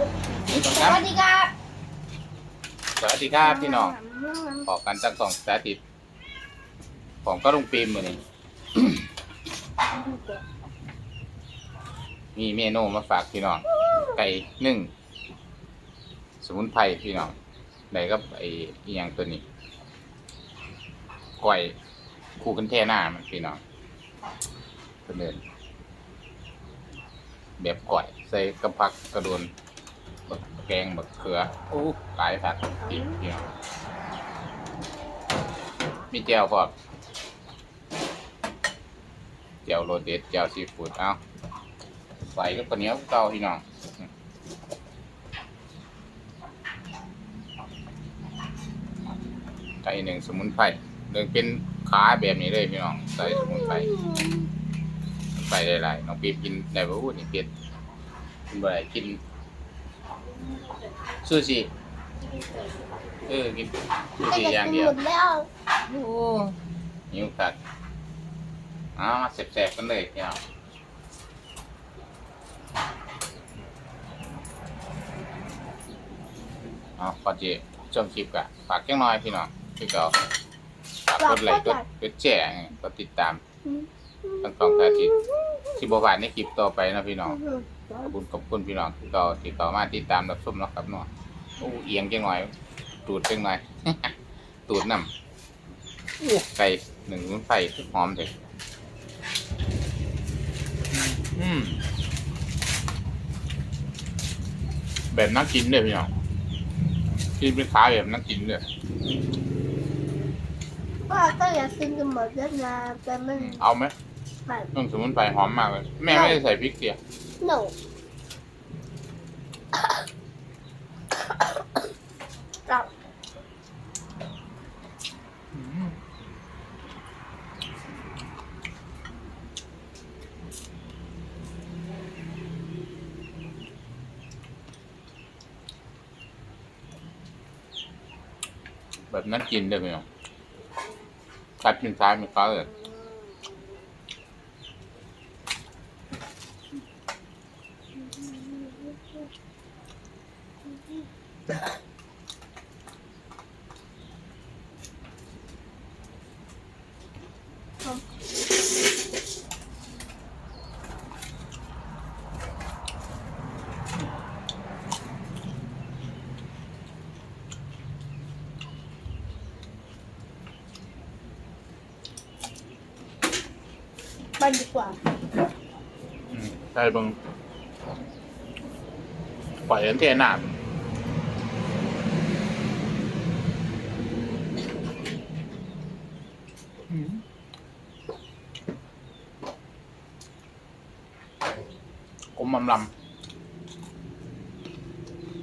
สวัสดีครับ สวัสดีครับพี่น้องขอกันจากสองสาธิตผมก็ลงปีมเหมือนนี้มีเมนูมาฝากพี่น้อง ไก่นึ่ง สมุนไพรพี่น้องไหนก็ไอ้อีหยังตัวนี้ก้อยคู่กันแท่หน้ามันพี่น้องเพิ่นเดินแบบก้อย ใส่กระพักกระโดน บักแกงบักเขือโอ้หลายผักพี่พี่น้องมีแจ่วพร้อมแจ่วโรสเด็ดแจ่วซีฟู้ดเอ้าใส่กับข้าวเหนียวเก่าพี่น้องไก่หนึ่งสมุนไพรเดินเป็นขาแบบนี้เลยพี่น้องใส่สมุนไพรสมุนไพรได้หลายน้องปีบกินได้บ่อู้นี่เป็ดกินบ่ได้กิน ซูชิเออกินซูชิอย่างเดียวหมดแล้วโอ้หิวคักเอามาแซ่บๆกันเลยพี่น้องเอาก่อนที่ชมคลิปกะฝากแค่น้อยพี่น้องพี่เก่าฝากกดไลค์กดกดแชร์กดติดตามทั้งสองท่าที่ที่บวานในคลิปต่อไปนะพี่น้อง ขอบคุณขอบคุณพี่น้องที่เก่าที่ต่อมาติดตามรับชมเนาะครับเนาะโอ้เอียงจังหน่อย ตูดจังหน่อย ตูดน้ำโอ้ไก่หนึ่งไฟหอมเลยอืมแบบน่ากินเลยพี่น้องกินเป็นขาแบบนักกินเลยว่าก็อยากกินกันหมดแล้วนะแต่มันเอาไหมแบบต้องสมุนไพรหอมมากเลย แม่ไม่ได้ใส่พริกเสีย No. no. แบบนั้นกินได้ไหมครับกัดชินซ้ายเป็นขาเลย ไปดีกว่าใช่บังปล่อยกันเทหนาก้มลำลำ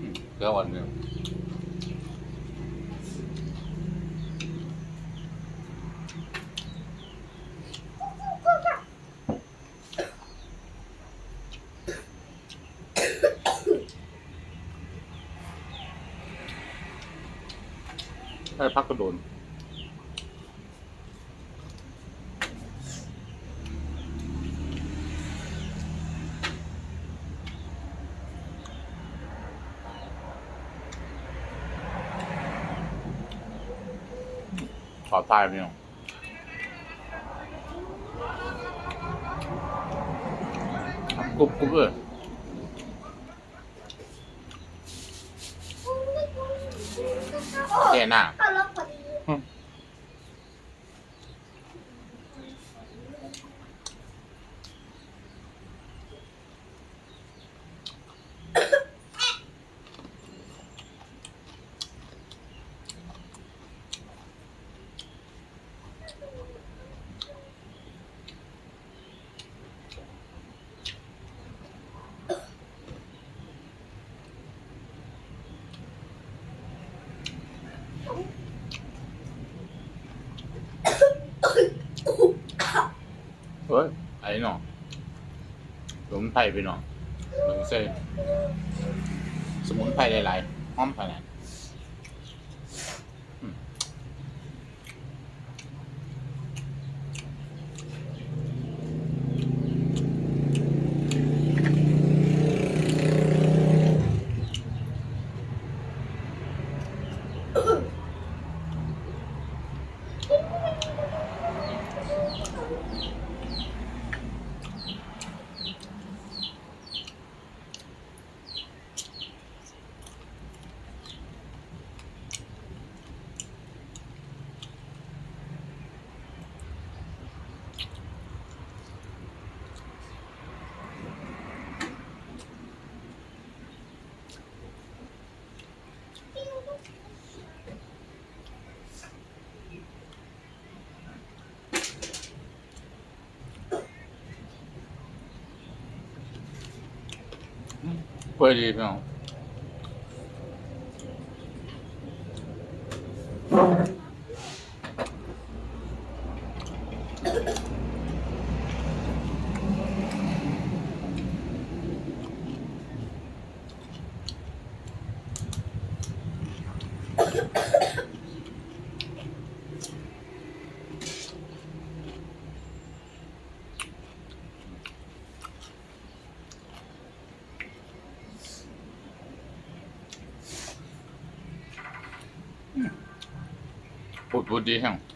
อืมเกลืออ่อนเลยได้พักกระโดน อทายพี่น้องกรุบกรุบเลยแก่หน้า เฮ้ยไอ้หนอสมุนไพรไปหนอหลงเส้นสมุนไพรหลายๆหอมขนาด เพื่อ ดีพี่น้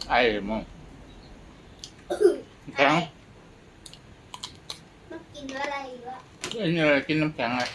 ไอ้มองแข็งมันกินอะไรอีกวะเอ้ยนี่อะไรกินน้ำแข็งเลย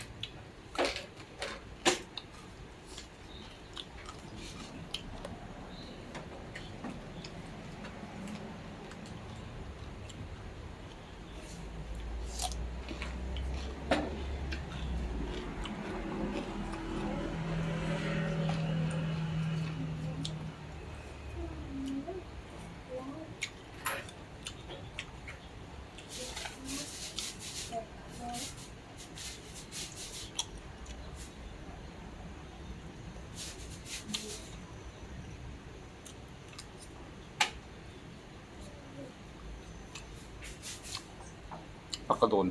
กกระโดน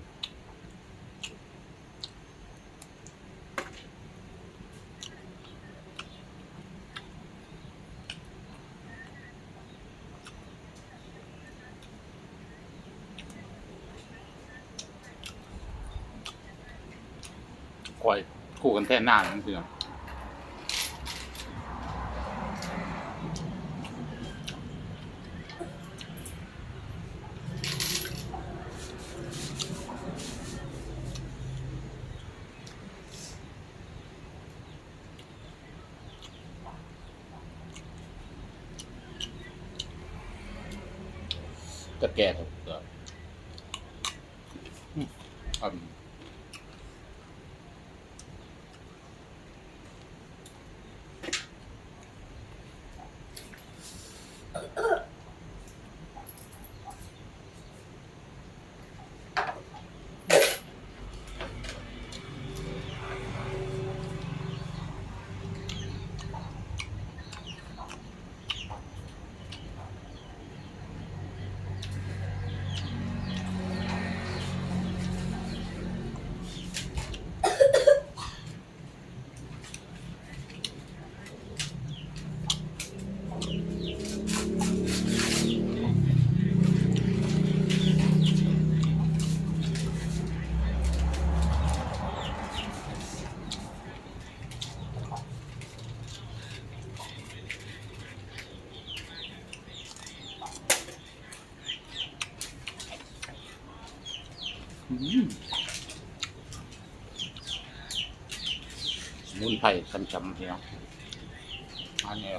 ก่อยคู่กันแท่หน้านั่นคือ ตะแก่ครับเออ มุนไพรช้ำๆพี่น้องอันนี้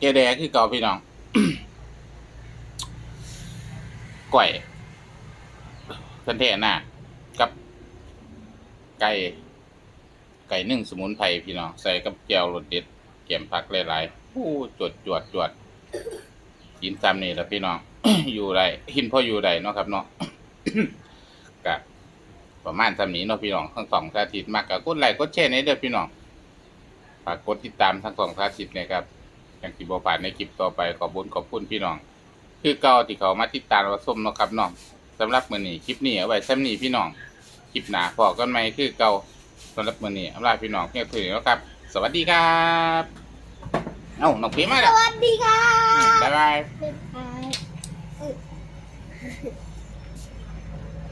ถักแกแดคือเก่าพี่น้องก่อยกันเทน่ะกับ ไก่ ไก่นึ่งสมุนไพรพี่น้อง ใส่กับแก้วรสเด็ดเกี่ยมผักหลายๆโอ้จวดจวดจวดกินซ้ำนี่แหละพี่น้อง อยู่ได้หินพ่ออยู่ได้เนาะครับเนาะกับประมาณซ้ำนี้เนาะพี่น้องทั้งสองสาธิตมากกับกดไลค์กดแชร์ในเด้อพี่น้องฝากกดติดตามทั้งสองสาธิตนะครับ อย่างที่บอกผ่านในคลิปต่อไปขอบคุญขอบคุณพี่น้อง คือเก่าที่เขามาติดตามรับชมเนาะครับน้องสำหรับมื้อนี้คลิปนี้เอาไว้ซ้ำนี้พี่น้องคลิปหน้าพอกันไหมคือเก่าสำหรับมื้อนี้อำลาพี่น้องเพียงเท่านี้แล้วครับ สวัสดีครับเอ้าน้องพีมาสแล้ววัสดีค่ะบ๊ายบาย บ๊ายบาย